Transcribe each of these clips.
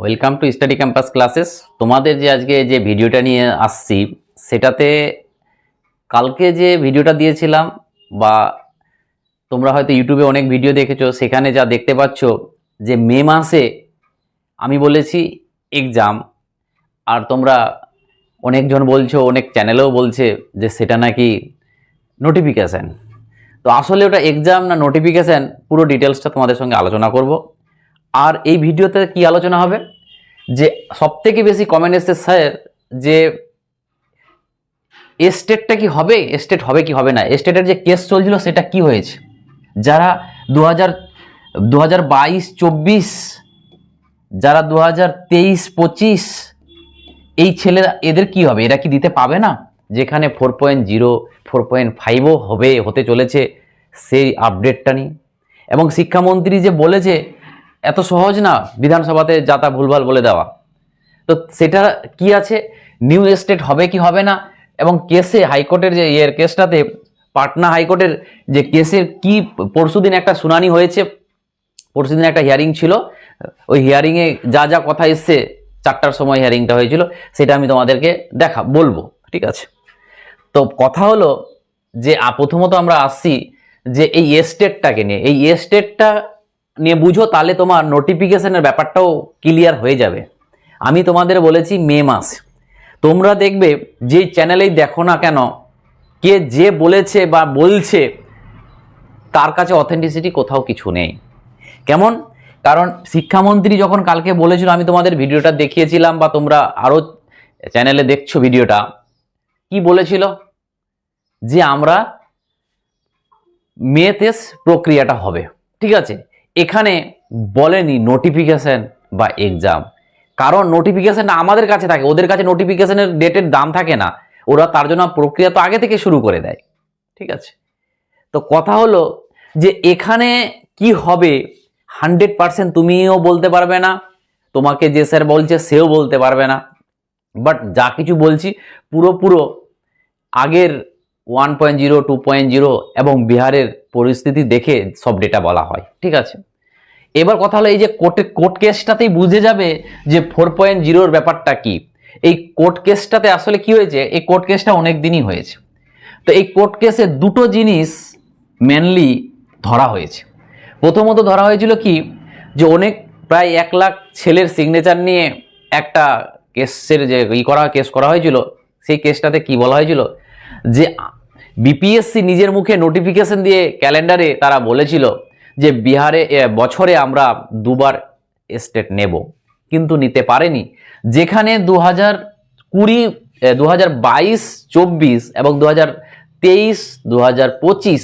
Welcome to study campus classes তোমাদের যে আজকে যে ভিডিওটা নিয়ে আসছি, সেটাতে কালকে যে ভিডিওটা দিয়েছিলাম বা তোমরা হয়তো ইউটিউবে অনেক ভিডিও দেখেছ, সেখানে যা দেখতে পাচ্ছ যে মে মাসে আমি বলেছি এক্সাম আর তোমরা অনেকজন বলছো, অনেক চ্যানেলেও বলছে যে সেটা নাকি নোটিফিকেশান তো আসলে ওটা এক্সাম না নোটিফিকেশান পুরো ডিটেলসটা তোমাদের সঙ্গে আলোচনা করব। আর এই ভিডিওতে কি আলোচনা হবে? যে সবথেকে বেশি কমেন্ট এসছে স্যার যে এস্টেটটা কি হবে? এস্টেট হবে কি হবে না? এস্টেটের যে কেস চলছিল সেটা কি হয়েছে? যারা দু হাজার দু হাজার বাইশ, চব্বিশ, যারা দু হাজার তেইশ, পঁচিশ, এই ছেলেরা, এদের কি হবে? এরা কি দিতে পাবে না? যেখানে four point zero four point ফাইভও হবে, হতে চলেছে সেই আপডেটটা নিয়ে। এবং শিক্ষামন্ত্রী যে বলেছে এত সহজ না বিধানসভাতে যা তা ভুলভাল বলে দেওয়া। তো সেটা কি আছে? নিউ এস্টেট হবে কি হবে না? এবং কেসে হাইকোর্টের যে ইয়ের কেসটাতে, পাটনা হাইকোর্টের যে কেসের কি পরশুদিন একটা শুনানি হয়েছে, পরশুদিন একটা হিয়ারিং ছিল। ওই হিয়ারিংয়ে যা যা কথা এসছে, চারটার সময় হিয়ারিংটা হয়েছিল, সেটা আমি তোমাদেরকে দেখা, বলব, ঠিক আছে? তো কথা হলো যে প্রথমত আমরা আসছি যে, এই এস্টেটটাকে নিয়ে। এই এস্টেটটা নিয়ে বুঝো, তাহলে তোমার নোটিফিকেশনের ব্যাপারটাও ক্লিয়ার হয়ে যাবে। আমি তোমাদের বলেছি মে মাস। তোমরা দেখবে, যে চ্যানেলেই দেখো না কেন, কে যে বলেছে বা বলছে, তার কাছে অথেন্টিসিটি কোথাও কিছু নেই। কেমন? কারণ শিক্ষামন্ত্রী যখন কালকে বলেছিল, আমি তোমাদের ভিডিওটা দেখিয়েছিলাম বা তোমরা আরও চ্যানেলে দেখছ ভিডিওটা, কি বলেছিল? যে আমরা মেতে প্রক্রিয়াটা হবে। ঠিক আছে? এখানে বলেনি নোটিফিকেশান বা এক্সাম কারণ নোটিফিকেশন আমাদের কাছে থাকে, ওদের কাছে নোটিফিকেশনের ডেটের দাম থাকে না। ওরা তার জন্য প্রক্রিয়া তো আগে থেকে শুরু করে দেয়। ঠিক আছে? তো কথা হলো যে এখানে কি হবে হান্ড্রেড পার্সেন্ট তুমিও বলতে পারবে না, তোমাকে যে স্যার বলছে সেও বলতে পারবে না। বাট যা কিছু বলছি পুরো পুরো আগের one point zero two point zero এবং বিহারের পরিস্থিতি দেখে সব ডেটা বলা হয়। ঠিক আছে? এবার কথা হলো এই যে কোর্টে কোর্ট কেসটাতেই বুঝে যাবে যে ফোর পয়েন্ট জিরোর ব্যাপারটা কি। এই কোর্ট কেসটাতে আসলে কি হয়েছে? এই কোর্ট কেসটা অনেক দিনই হয়েছে। তো এই কোর্ট কেসে দুটো জিনিস মেনলি ধরা হয়েছে। প্রথমত ধরা হয়েছিল কি? যে অনেক, প্রায় এক লাখ ছেলের সিগনেচার নিয়ে একটা কেসের যে ই করা কেস করা হয়েছিল, সেই কেসটাতে কি বলা হয়েছিল? যে বিপিএসসি নিজের মুখে নোটিফিকেশন দিয়ে ক্যালেন্ডারে তারা বলেছিল যে বিহারে বছরে আমরা দুবার স্টেট নেব, কিন্তু নিতে পারেনি। যেখানে দু হাজার কুড়ি দু হাজার বাইশ, চব্বিশ এবং দু হাজার তেইশ দু হাজার পঁচিশ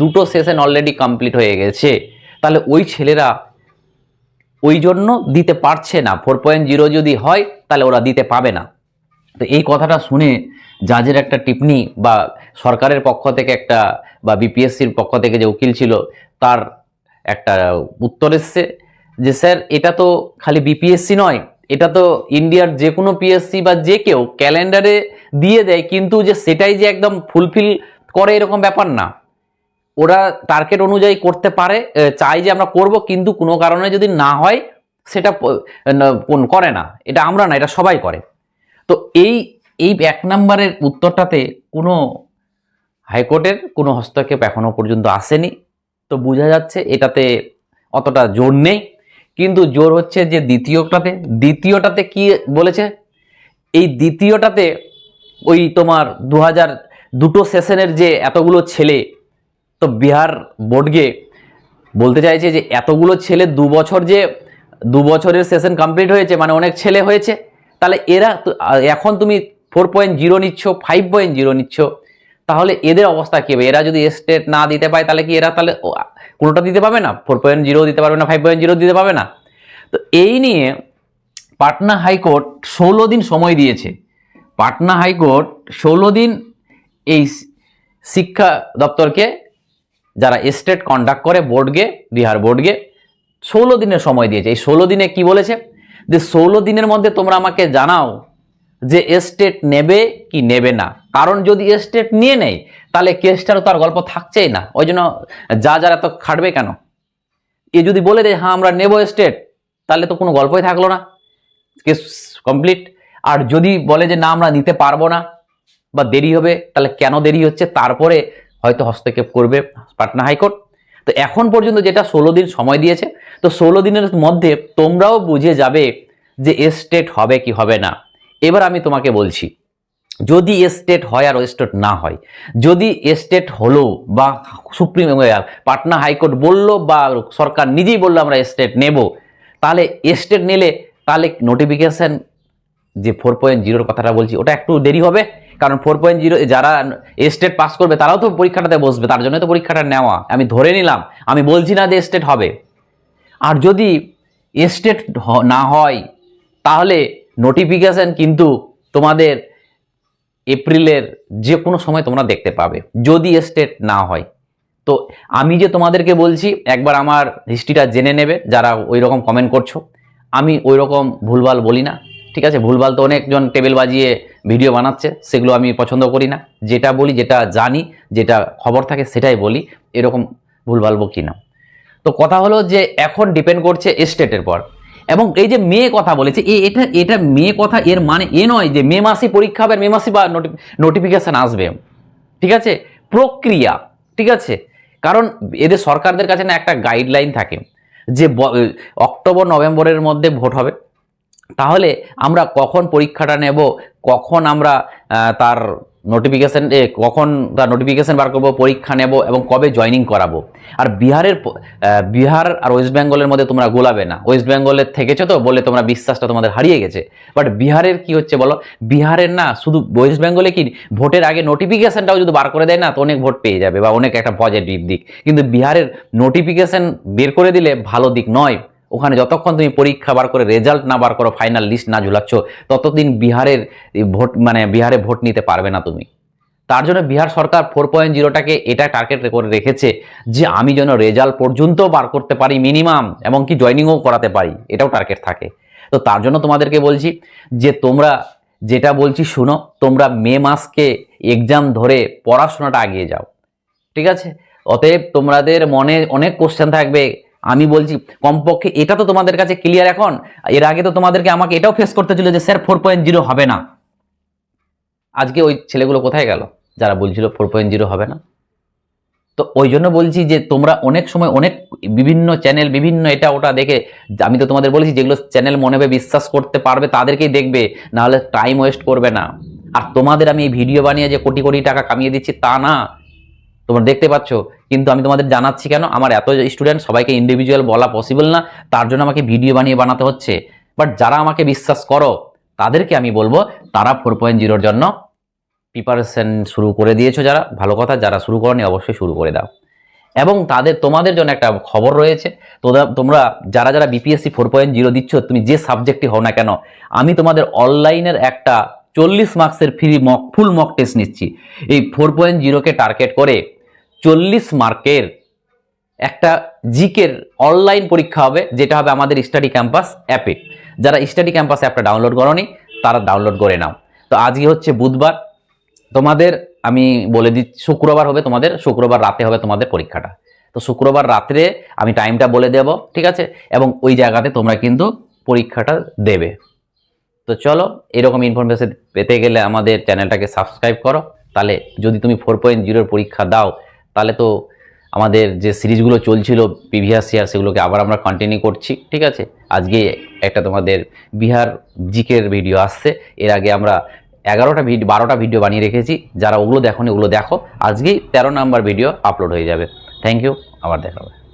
দুটো সেশন অলরেডি কমপ্লিট হয়ে গেছে। তাহলে ওই ছেলেরা ওই জন্য দিতে পারছে না। ফোর পয়েন্ট জিরো যদি হয়, তাহলে ওরা দিতে পাবে না। তো এই কথাটা শুনে জাজের একটা টিপ্পনি বা সরকারের পক্ষ থেকে একটা বা বিপিএসসির পক্ষ থেকে যে উকিল ছিল, তার একটা উত্তর এসছে যে, স্যার, এটা তো খালি বিপিএসসি নয়। এটা তো ইন্ডিয়ার যে কোনো পিএসসি বা যে কেউ ক্যালেন্ডারে দিয়ে দেয়, কিন্তু যে সেটাই যে একদম ফুলফিল করে এরকম ব্যাপার না। ওরা টার্গেট অনুযায়ী করতে পারে চাই যে আমরা করব, কিন্তু কোনো কারণে যদি না হয়, সেটা কোন- করে না। এটা আমরা না, এটা সবাই করে। তো এই এই এক নম্বরের উত্তরটাতে কোনো হাইকোর্টের কোনো হস্তক্ষেপ এখনও পর্যন্ত আসেনি। তো বোঝা যাচ্ছে এটাতে অতটা জোর নেই। কিন্তু জোর হচ্ছে যে দ্বিতীয়টাতে দ্বিতীয়টাতে কি বলেছে? এই দ্বিতীয়টাতে ওই তোমার দু হাজার দুটো সেশনের যে এতগুলো ছেলে, তো বিহার বোর্ডকে বলতে চাইছে যে এতগুলো ছেলে দু বছর যে দু বছরের সেশন কমপ্লিট হয়েছে মানে অনেক ছেলে হয়েছে, তাহলে এরা এখন তুমি ফোর পয়েন্ট জিরো নিচ্ছ ফাইভ পয়েন্ট জিরো নিচ্ছ তাহলে এদের অবস্থা কী হবে? এরা যদি স্টেট না দিতে পায়, তাহলে কি এরা তাহলে কোনোটা দিতে পাবে না? ফোর পয়েন্ট জিরো দিতে পারবে না ফাইভ পয়েন্ট জিরো দিতে পাবে না? তো এই নিয়ে পাটনা হাইকোর্ট ষোলো দিন সময় দিয়েছে। পাটনা হাইকোর্ট ষোলো দিন এই শিক্ষা দপ্তরকে, যারা স্টেট কন্ডাক্ট করে বোর্ডকে, বিহার বোর্ডকে, ষোলো দিনের সময় দিয়েছে। এই ষোলো দিনে কি বলেছে? যে ষোলো দিনের মধ্যে তোমরা আমাকে জানাও যে স্টেট নেবে কি নেবে না। কারণ যদি এস্টেট নিয়ে নেয়, তাহলে কেসটারও তো আর গল্প থাকছেই না। ওই জন্য যা যারা তো খাটবে কেন? এ যদি বলে দেয় হ্যাঁ আমরা নেব স্টেট তাহলে তো কোনো গল্পই থাকল না। কেস কমপ্লিট আর যদি বলে যে, না, আমরা নিতে পারব না বা দেরি হবে, তাহলে কেন দেরি হচ্ছে? তারপরে হয়তো হস্তক্ষেপ করবে পাটনা হাইকোর্ট। তো এখন পর্যন্ত যেটা ষোলো দিন সময় দিয়েছে, তো ষোলো দিনের মধ্যে তোমরাও বুঝে যাবে যে এস্টেট হবে কি হবে না। এবার আমি তোমাকে বলছি, যদি এস্টেট হয় আর এস্টেট না হয়, যদি এস্টেট হলো বা সুপ্রিম পাটনা হাইকোর্ট বলল বা সরকার নিজেই বলল আমরা এস্টেট নেব, তাহলে এস্টেট নিলে তাহলে নোটিফিকেশন যে ফোর পয়েন্ট জিরোর কথাটা বলছি, ওটা একটু দেরি হবে, কারণ ফোর পয়েন্ট জিরো যারা স্টেট পাস করবে তারাও তো পরীক্ষাটাতে বসবে, তার জন্য তো পরীক্ষাটা নেওয়া, আমি ধরে নিলাম, আমি বলছি না যে স্টেট হবে। আর যদি স্টেট না হয়, তাহলে নোটিফিকেশন কিন্তু তোমাদের এপ্রিলের যে কোনো সময় তোমরা দেখতে পাবে, যদি স্টেট না হয়। তো আমি যে তোমাদেরকে বলছি, একবার আমার হিস্ট্রিটা জেনে নেবে, যারা ওই রকম কমেন্ট করছ। আমি ওই রকম ভুলভাল বলি না, ঠিক আছে? ভুলভাল তো অনেকজন টেবিল বাজিয়ে ভিডিও বানাচ্ছে, সেগুলো আমি পছন্দ করি না। যেটা বলি, যেটা জানি, যেটা খবর থাকে, সেটাই বলি, এরকম ভুলভাল বকি না। তো কথা হলো যে এখন ডিপেন্ড করছে স্টেটের পর। এবং এই যে মেয়ে কথা বলেছে এটা এটা মেয়ে কথা, এর মানে এ নয় যে মে মাসে পরীক্ষা হবে মে মাসে বা নোটিফিকেশন আসবে। ঠিক আছে? প্রক্রিয়া। ঠিক আছে? কারণ এদের সরকারদের কাছে না একটা গাইডলাইন থাকে যে অক্টোবর, নভেম্বরের মধ্যে ভোট হবে। তাহলে আমরা কখন পরীক্ষাটা নেব, কখন আমরা তার নোটিফিকেশন কখন তার নোটিফিকেশন বার করব, পরীক্ষা নেব এবং কবে জয়েনিং করাবো। আর বিহারের বিহার আর ওয়েস্ট বেঙ্গলের মধ্যে তোমরা গোলাবে না। ওয়েস্ট বেঙ্গলের থেকেছো তো, বলে তোমরা বিশ্বাসটা তোমাদের হারিয়ে গেছে। বাট বিহারের কি হচ্ছে বলো? বিহারের না, শুধু ওয়েস্ট বেঙ্গলে কি ভোটের আগে নোটিফিকেশানটাও যদি বার করে দেয় না, তো অনেক ভোট পেয়ে যাবে বা অনেক একটা পজিটিভ দিক। কিন্তু বিহারের নোটিফিকেশন বের করে দিলে ভালো দিক নয়। ওখানে যতক্ষণ তুমি পরীক্ষা বার করে রেজাল্ট না বার করো ফাইনাল লিস্ট না ঝুলাচ্ছ, ততদিন বিহারের ভোট মানে বিহারে ভোট নিতে পারবে না তুমি। তার জন্য বিহার সরকার ফোর পয়েন্ট জিরোটাকে এটা টার্গেট করে রেখেছে যে আমি যেন রেজাল্ট পর্যন্ত বার করতে পারি মিনিমাম এমনকি জয়নিংও করাতে পারি, এটাও টার্গেট থাকে। তো তার জন্য তোমাদেরকে বলছি যে তোমরা যেটা বলছি শুনো, তোমরা মে মাসকে এক্সাম ধরে পড়াশোনাটা আগিয়ে যাও। ঠিক আছে? অতএব তোমাদের মনে অনেক কোশ্চেন থাকবে আমি বলছি, কমপক্ষে এটা তো তোমাদের কাছে ক্লিয়ার এখন। এর আগে তো তোমাদেরকে আমাকে এটাও ফেস করতে ছিল যে, স্যার ফোর পয়েন্ট জিরো হবে না। আজকে ওই ছেলেগুলো কোথায় গেল? যারা বলছিল ফোর পয়েন্ট জিরো হবে না। তো ওই জন্য বলছি যে, তোমরা অনেক সময় অনেক বিভিন্ন চ্যানেল বিভিন্ন এটা ওটা দেখে, আমি তো তোমাদের বলেছি, যেগুলো চ্যানেল মনে হবে বিশ্বাস করতে পারবে, তাদেরকেই দেখবে। নাহলে টাইম ওয়েস্ট করবে না। আর তোমাদের আমি এই ভিডিও বানিয়ে যে কোটি কোটি টাকা কামিয়ে দিচ্ছি, তা না। তোমরা দেখতে পাচ্ছ, কিন্তু আমি তোমাদের জানাচ্ছি কেন? আমার এত স্টুডেন্ট সবাইকে ইন্ডিভিজুয়াল বলা পসিবল না, তার জন্য আমাকে ভিডিও বানিয়ে বানাতে হচ্ছে। বাট যারা আমাকে বিশ্বাস করো, তাদেরকে আমি বলব, তারা ফোর পয়েন্ট জিরোর জন্য প্রিপারেশন শুরু করে দিয়েছ যারা। ভালো কথা, যারা শুরু করনি, অবশ্যই শুরু করে দাও। এবং তাদের, তোমাদের জন্য একটা খবর রয়েছে তোমরা যারা যারা বিপিএসসি ফোর পয়েন্ট জিরো দিচ্ছ, তুমি যে সাবজেক্টই হও না কেন, আমি তোমাদের অনলাইনের একটা চল্লিশ মার্কসের free mock full mock test নিচ্ছি। এই ফোর পয়েন্ট জিরোকে টার্গেট করে চল্লিশ মার্কের একটা জিকের অনলাইন পরীক্ষা হবে, যেটা হবে আমাদের স্টাডি ক্যাম্পাস অ্যাপে। যারা স্টাডি ক্যাম্পাস অ্যাপটা ডাউনলোড করনি, তারা ডাউনলোড করে নাও। তো আজকে হচ্ছে বুধবার। তোমাদের, আমি বলে দিচ্ছি, শুক্রবার হবে তোমাদের, শুক্রবার রাতে হবে তোমাদের পরীক্ষাটা। তো শুক্রবার রাত্রে আমি টাইমটা বলে দেব, ঠিক আছে? এবং ওই জায়গাতে তোমরা কিন্তু পরীক্ষাটা দেবে। তো চলো, এরকম ইনফরমেশন পেতে গেলে আমাদের চ্যানেলটাকে সাবস্ক্রাইব করো। তাহলে যদি তুমি ফোর পয়েন্ট জিরোর পরীক্ষা দাও তাহলে তো আমাদের যে সিরিজগুলো চলছিল প্রিভিয়াস ইয়ার সেগুলোকে আবার আমরা কন্টিনিউ করছি, ঠিক আছে? আজকে একটা তোমাদের বিহার জিকের ভিডিও আসছে, এর আগে আমরা এগারোটা ভিডিও বারোটা ভিডিও বানিয়ে রেখেছি, যারা ওগুলো দেখো ওগুলো দেখো, আজকেই তেরো নাম্বার ভিডিও আপলোড হয়ে যাবে। থ্যাংক ইউ আবার দেখা হবে।